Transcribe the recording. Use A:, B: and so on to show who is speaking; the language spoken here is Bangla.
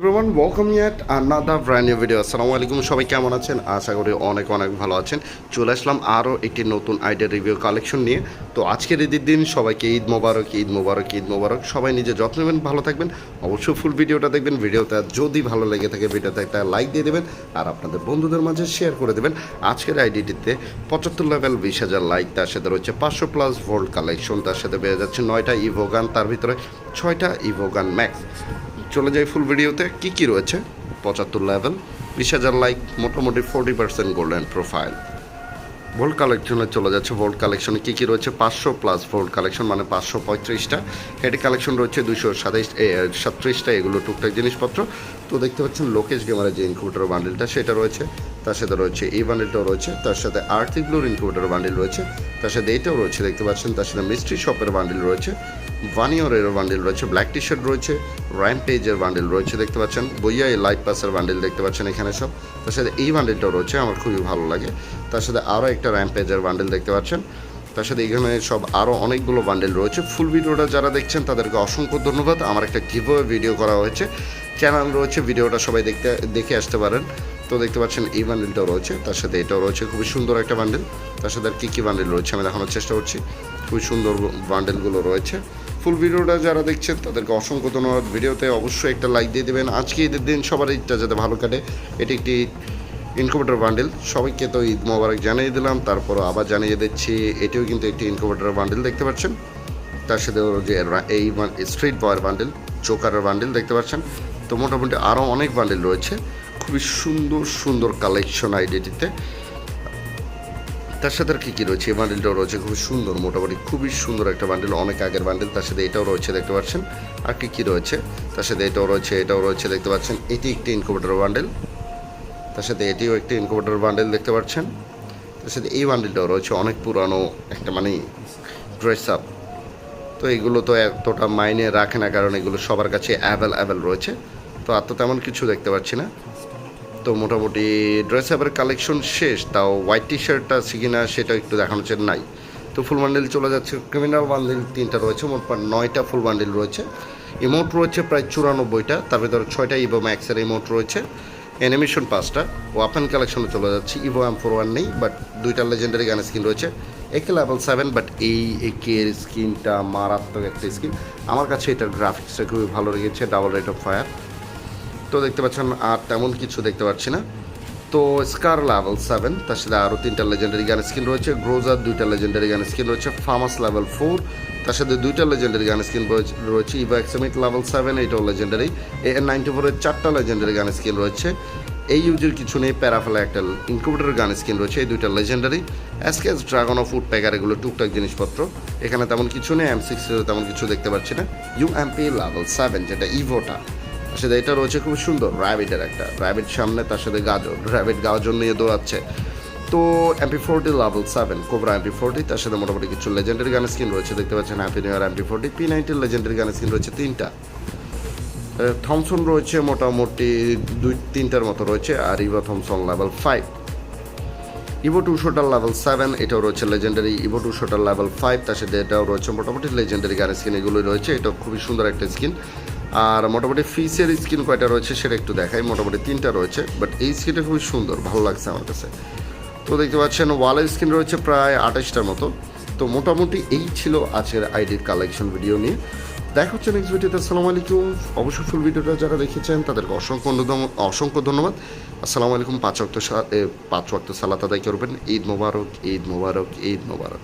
A: Everyone welcome yet another brand new video আসসালামু আলাইকুম সবাই কেমন আছেন? আশা করি অনেক অনেক ভালো আছেন। চলে আসলাম আরও একটি নতুন আইডিয়া রিভিউ কালেকশন নিয়ে। তো আজকের ঈদের দিন সবাইকে ঈদ মোবারক ঈদ মোবারক ঈদ মোবারক। সবাই নিজে যত্ন নেবেন, ভালো থাকবেন। অবশ্যই ফুল ভিডিওটা দেখবেন। ভিডিওটা যদি ভালো লেগে থাকে ভিডিওতে একটা লাইক দিয়ে দেবেন আর আপনাদের বন্ধুদের মাঝে শেয়ার করে দেবেন। আজকের আইডিটিতে পঁচাত্তর লেভেল বিশ হাজার লাইক তার সাথে রয়েছে পাঁচশো প্লাস ভোল্ট কালেকশন তার সাথে বেড়ে যাচ্ছে নয়টা ইভোগান তার ভিতরে ছয়টা ইভোগান ম্যাক্স চলে যাই ফুল ভিডিওতে কি কি রয়েছে? পঁচাত্তর লেভেল বিশ হাজার লাইক মোটামুটি forty percent golden profile vault কালেকশনে চলে যাচ্ছে ভোল্ট কালেকশনে কী কী রয়েছে? পাঁচশো প্লাস ভোল্ট কালেকশন মানে পাঁচশো পঁয়ত্রিশটা। হেড কালেকশন রয়েছে দুশো সাতাইশ সাতত্রিশটা, এগুলো টুকটাক জিনিসপত্র। তো দেখতে পাচ্ছেন লোকেশ গেমারের যে ইনকিউটার বান্ডেলটা সেটা রয়েছে। তার সাথে রয়েছে এই বান্ডেলটাও রয়েছে। তার সাথে আর্থিক ব্লুর ইনকিউটার বান্ডেল রয়েছে। তার সাথে এইটাও রয়েছে, দেখতে পাচ্ছেন। তার সাথে মিস্ট্রি শপের বান্ডেল রয়েছে। ভানিয়রের বান্ডেল রয়েছে। ব্ল্যাক টি শার্ট রয়েছে র্যাম্পেজের বান্ডেল রয়েছে, দেখতে পাচ্ছেন। বইয়া এই লাইট পাসের বান্ডেল দেখতে পাচ্ছেন এখানে সব। তার সাথে এই বান্ডেলটাও রয়েছে, আমার খুবই ভালো লাগে। তার সাথে আরও একটা র্যাম্পেজের বান্ডেল দেখতে পাচ্ছেন। তার সাথে এখানে সব আরও অনেকগুলো বান্ডেল রয়েছে। ফুল ভিডিওটা যারা দেখছেন, তাদেরকে অসংখ্য ধন্যবাদ। আমার একটা গিভওয়ে ভিডিও করা হয়েছে। চ্যানেল রয়েছে, ভিডিওটা সবাই দেখতে, দেখে আসতে পারেন। তো দেখতে পাচ্ছেন, এই বান্ডেলটাও রয়েছে, তার সাথে এটাও রয়েছে, খুবই সুন্দর একটা বান্ডেল তার সাথে আর কী কী বান্ডেল রয়েছে, আমি দেখানোর চেষ্টা করছি। খুবই সুন্দর বান্ডেলগুলো রয়েছে। ফুল ভিডিওটা যারা দেখছেন, তাদেরকে অসংখ্য ধন্যবাদ। ভিডিওতে অবশ্যই একটা লাইক দিয়ে দেবেন। আজকে ঈদের দিন সবার ঈদটা যাতে ভালো কাটে, এটি একটি ইনকুবেটর বান্ডেল সবাইকে তো ঈদ মোবারক জানিয়ে দিলাম, তারপর আবার জানিয়ে দিচ্ছি, এটিও কিন্তু একটি ইনকুবেটর বান্ডেল দেখতে পাচ্ছেন? তার সাথে যে এই স্ট্রিট বয়ের বান্ডেল চোকারের বান্ডেল দেখতে পাচ্ছেন? তো মোটামুটি আরও অনেক বান্ডেল রয়েছে। খুবই সুন্দর সুন্দর কালেকশন আইডিটিতে তার সাথে আর কী কী রয়েছে? এই বান্ডেলটাও রয়েছে, খুবই সুন্দর মোটামুটি, খুবই সুন্দর একটা বান্ডেল অনেক আগের বান্ডেল তার সাথে এটাও রয়েছে, দেখতে পাচ্ছেন। আর কী কী রয়েছে? তার সাথে এটাও রয়েছে এটাও রয়েছে, দেখতে পাচ্ছেন, এটি একটি ইনকুবেটর বান্ডেল তার সাথে এটিও একটি ইনকুবেটর বান্ডেল দেখতে পাচ্ছেন। তার সাথে এই বান্ডেলটাও রয়েছে, অনেক পুরানো একটা মানে ড্রেস আপ তো এগুলো তো এতটা মাইনে রাখে না, কারণ এগুলো সবার কাছে অ্যাভেল অ্যাভেল রয়েছে। তো আর তো তেমন কিছু দেখতে পাচ্ছি না। তো মোটামুটি ড্রেস আপের কালেকশন শেষ, তাও হোয়াইট টি শার্টটা আছে কিনা সেটা একটু দেখানো হচ্ছে নাই। তো ফুল বান্ডেল চলে যাচ্ছে ক্রিমিনাল বান্ডেল তিনটা রয়েছে, মোট নয়টা ফুল বান্ডেল রয়েছে। ইমোট রয়েছে প্রায় চুরানব্বইটা, তার ভিতরে ছয়টা ইভো ম্যাক্সের ইমোট রয়েছে। অ্যানিমেশন পাঁচটা ওয়াপেন কালেকশনে চলে যাচ্ছে ইভো এম ফোর ওয়ান নেই বাট দুইটা লেজেন্ডারি গানের স্কিন রয়েছে। একে লেভেল সেভেন বাট এই একের স্কিনটা মারাত্মক একটা স্কিন আমার কাছে এটার গ্রাফিক্সটা খুবই ভালো লেগেছে ডাবল রেট অফ ফায়ার তো দেখতে পাচ্ছেন আর তেমন কিছু দেখতে পাচ্ছি না। তো স্কার লেভেল সেভেন তার সাথে আরও তিনটা লেজেন্ডারি গান স্কিন রয়েছে। গ্রোজার দুইটা লেজেন্ডারি গান স্কিন রয়েছে। ফার্মাস লেভেল ফোর তার সাথে দুইটা লেজেন্ডারি গান স্কিন রয়েছে ইভা এক্সামিট লেভেল সেভেন এইটাও লেজেন্ডারি এ নাইনটি ফোরের চারটা লেজেন্ডারি গান স্কিন রয়েছে। এই ইউজের কিছু নেই প্যারাফেলা একটা ইনকিউবেটর গান স্কিন রয়েছে। এই দুইটা লেজেন্ডারি অ্যাসকেস ড্রাগন অফ ফুড প্যাকার এগুলো টুকটাক জিনিসপত্র। এখানে তেমন কিছু নেই এম সিক্স তেমন কিছু দেখতে পাচ্ছি না। ইউ এমপি লেভেল সেভেন যেটা ইভোটা সাথে এটা রয়েছে খুব সুন্দর র্যাবিটের একটা। র্যাবিট সামনে, তার সাথে গাজর। র্যাবিট গাজর নিয়ে দৌড়াচ্ছে। তো MP forty level seven cobra MP forty তার সাথে মোটামুটি কিছু লেজেন্ডারি গান স্কিন রয়েছে। দেখতে পাচ্ছেন happy new year MP forty P নাইনটির legendary gun skin রয়েছে তিনটা। থমসন রয়েছে মোটামুটি দুই, তিনটার মতো রয়েছে, আর evo Thompson level five evo two শোটার level seven এটাও রয়েছে legendary Ivo two শোটার level five তার সাথে এটাও রয়েছে মোটামুটি লেজেন্ডারি গান স্কিন এগুলোই রয়েছে। এটা খুবই সুন্দর একটা স্কিন আর মোটামুটি ফিসের স্কিন কয়টা রয়েছে সেটা একটু দেখাই। মোটামুটি তিনটা রয়েছে বাট এই স্কিনটা খুবই সুন্দর ভালো লাগছে আমার কাছে। তো দেখতে পাচ্ছেন ওয়ালের স্কিন রয়েছে প্রায় আঠাশটার মতো। তো মোটামুটি এই ছিল আজকের আইডির কালেকশন ভিডিও নিয়ে। দেখা হচ্ছে নেক্সট ভিডিওতে আসসালামু আলাইকুম। অবশ্যই ফুল ভিডিওটা যারা দেখেছেন তাদেরকে অসংখ্য অসংখ্য ধন্যবাদ। আসসালামু আলাইকুম পাঁচ এ, পাঁচ ওয়াক্ত সালাত আদায় করবেন। ঈদ মোবারক ঈদ মোবারক ঈদ মোবারক।